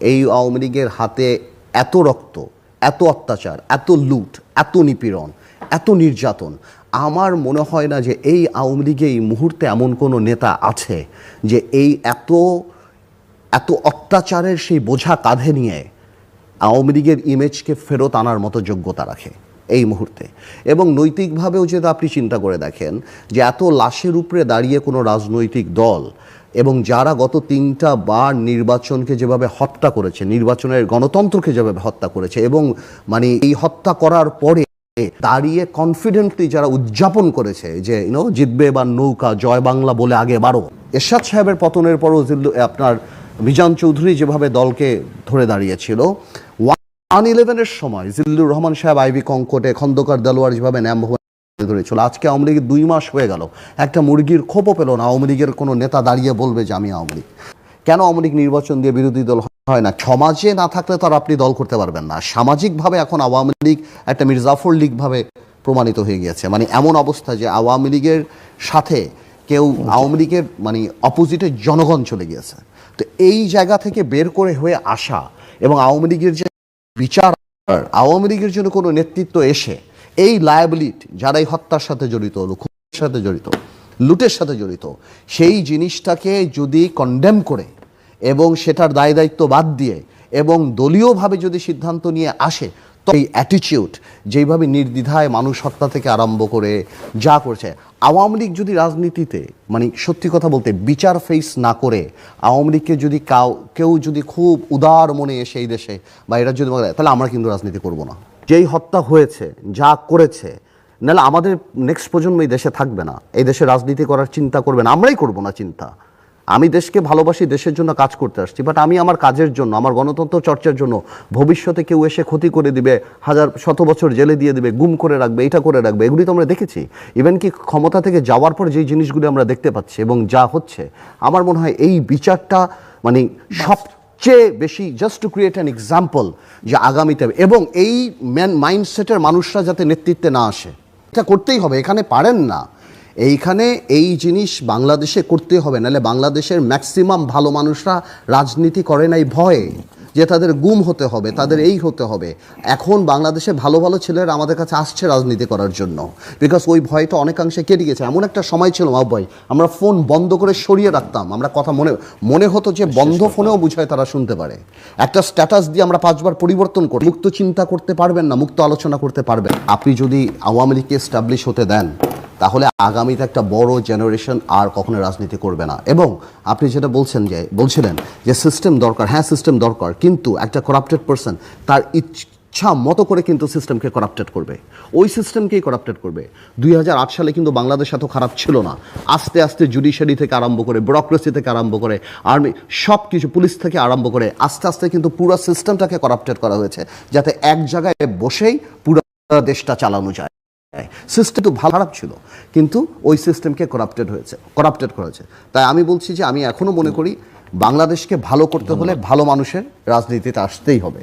এই আওয়ামী লীগের হাতে এত রক্ত, এত অত্যাচার, এত লুট, এত নিপীড়ন, এত নির্যাতন, আমার মনে হয় না যে এই আওয়ামী লীগে এই মুহূর্তে এমন কোনো নেতা আছে যে এই এত এত অত্যাচারের সেই বোঝা কাঁধে নিয়ে আওয়ামী লীগের ইমেজকে ফেরত আনার মতো যোগ্যতা রাখে এই মুহূর্তে। এবং নৈতিকভাবেও যদি আপনি চিন্তা করে দেখেন যে এত লাশের উপরে দাঁড়িয়ে কোনো রাজনৈতিক দল এবং যারা গত তিনটা বার নির্বাচনকে যেভাবে হত্যা করেছে, নির্বাচনের গণতন্ত্রকে যেভাবে হত্যা করেছে এবং মানে এই হত্যা করার পরে দাঁড়িয়ে কনফিডেন্টলি যারা উদযাপন করেছে যে ইউনো জিতবে বা নৌকা জয় বাংলা বলে আগে বারো এরশাদ সাহেবের পতনের পরও আপনার মিজান চৌধুরী যেভাবে দলকে ধরে দাঁড়িয়েছিল, ওয়ান ইলেভেনের সময় জিল্লুর রহমান সাহেব আইবি কঙ্কটে খন্দকার দেলোয়ার যেভাবে ন্যাম ধরেছিল। আজকে আওয়ামী লীগের দুই মাস হয়ে গেল। একটা মুরগির খোপও পেল না। আওয়ামী লীগের কোনো নেতা দাঁড়িয়ে বলবে যে, আমি আওয়ামী লীগ। কেন আওয়ামী লীগ নির্বাচন দিয়ে বিরোধী দল হয় না? সমাজে না থাকলে তো আর আপনি দল করতে পারবেন না। সামাজিকভাবে এখন আওয়ামী লীগ একটা মির্জাফর লীগভাবে প্রমাণিত হয়ে গিয়েছে। মানে এমন অবস্থা যে, আওয়ামী লীগের সাথে কেউ আওয়ামী লীগের মানে অপোজিটে জনগণ চলে গিয়েছে। তো এই জায়গা থেকে বের করে হয়ে আসা এবং আওয়ামী লীগের যে বিচার, আওয়ামী লীগের জন্য কোনো নেতৃত্ব এসে এই লায়াবিলিটি যারা এই হত্যার সাথে জড়িত লুকের সাথে জড়িত, লুটের সাথে জড়িত, সেই জিনিসটাকে যদি কন্ডেম করে এবং সেটার দায় দায়িত্ব বাদ দিয়ে এবং দলীয়ভাবে যদি সিদ্ধান্ত নিয়ে আসে তো এই অ্যাটিটিউড যেইভাবে নির্দ্বিধায় মানুষ হত্যা থেকে আরম্ভ করে যা করছে, আওয়ামী লীগ যদি রাজনীতিতে মানে সত্যি কথা বলতে বিচার ফেস না করে, আওয়ামী লীগকে যদি কাউ, কেউ যদি খুব উদার মনে এসে এই দেশে বা এরা যদি তাহলে আমরা কিন্তু রাজনীতি করব না। যেই হত্যা হয়েছে, যা করেছে, নাহলে আমাদের নেক্সট প্রজন্ম এই দেশে থাকবে না। এই দেশে রাজনীতি করার চিন্তা করবে না, আমরাই করব না চিন্তা। আমি দেশকে ভালোবাসি, দেশের জন্য কাজ করতে আসছি বাট আমি আমার কাজের জন্য, আমার গণতন্ত্র চর্চার জন্য ভবিষ্যতে কেউ এসে ক্ষতি করে দিবে, হাজার, শত বছর জেলে দিয়ে দিবে, গুম করে রাখবে, এটা করে রাখবে, এগুলি তো আমরা দেখেছি। ইভেন কি ক্ষমতা থেকে যাওয়ার পর যেই জিনিসগুলি আমরা দেখতে পাচ্ছি এবং যা হচ্ছে, আমার মনে হয় এই বিচারটা মানে সব সবচেয়ে বেশি just to create an example যে আগামীতে, এবং এই ম্যান, মাইন্ডসেটের মানুষরা যাতে নেতৃত্বে না আসে, এটা করতেই হবে, এখানে পারেন না। এইখানে এই জিনিস বাংলাদেশে করতে হবে নাহলে বাংলাদেশের ম্যাক্সিমাম ভালো মানুষরা রাজনীতি করে নাই ভয়ে যে তাদের গুম হতে হবে তাদের এই হতে হবে। এখন বাংলাদেশে ভালো ভালো ছেলেরা আমাদের কাছে আসছে রাজনীতি করার জন্য। বিকজ ওই ভয়টা অনেকাংশে কেটে গেছে। এমন একটা সময় ছিল মা ভাই আমরা ফোন বন্ধ করে সরিয়ে রাখতাম। আমরা কথা মনে মনে হতো যে বন্ধ ফোনেও বুঝায় তারা শুনতে পারে। একটা স্ট্যাটাস দিয়ে আমরা পাঁচবার পরিবর্তন করি। মুক্ত চিন্তা করতে পারবেন না মুক্ত আলোচনা করতে পারবেন আপনি যদি আওয়ামী লীগকে এস্টাবলিশ হতে দেন তাহলে আগামীতে একটা বড় জেনারেশন আর কখনো রাজনীতি করবে না। এবং আপনি যেটা বলছেন যে, বলছিলেন যে সিস্টেম দরকার। হ্যাঁ সিস্টেম দরকার, কিন্তু একটা করাপ্টেড পারসন তার ইচ্ছা মতো করে কিন্তু সিস্টেমকে করাপ্টেড করবে। ওই সিস্টেমকেই করাপ্টেড করবে। দুই হাজার আট সালে কিন্তু বাংলাদেশ এত খারাপ ছিল না। আস্তে আস্তে জুডিশিয়ারি থেকে আরম্ভ করে ব্যুরোক্রেসি থেকে আরম্ভ করে আর্মি সব কিছু পুলিশ থেকে আরম্ভ করে, আস্তে আস্তে কিন্তু পুরো সিস্টেমটাকে করাপ্টেড করা হয়েছে। যাতে এক জায়গায় বসেই পুরো দেশটা চালানো যায়। সিস্টেম তো ভালো খারাপ ছিল কিন্তু ওই সিস্টেমকে করাপ্টেড হয়েছে করাপ্টেড করেছে। তাই আমি বলছি যে আমি এখনও মনে করি বাংলাদেশকে ভালো করতে হলে ভালো মানুষের রাজনীতিতে আসতেই হবে।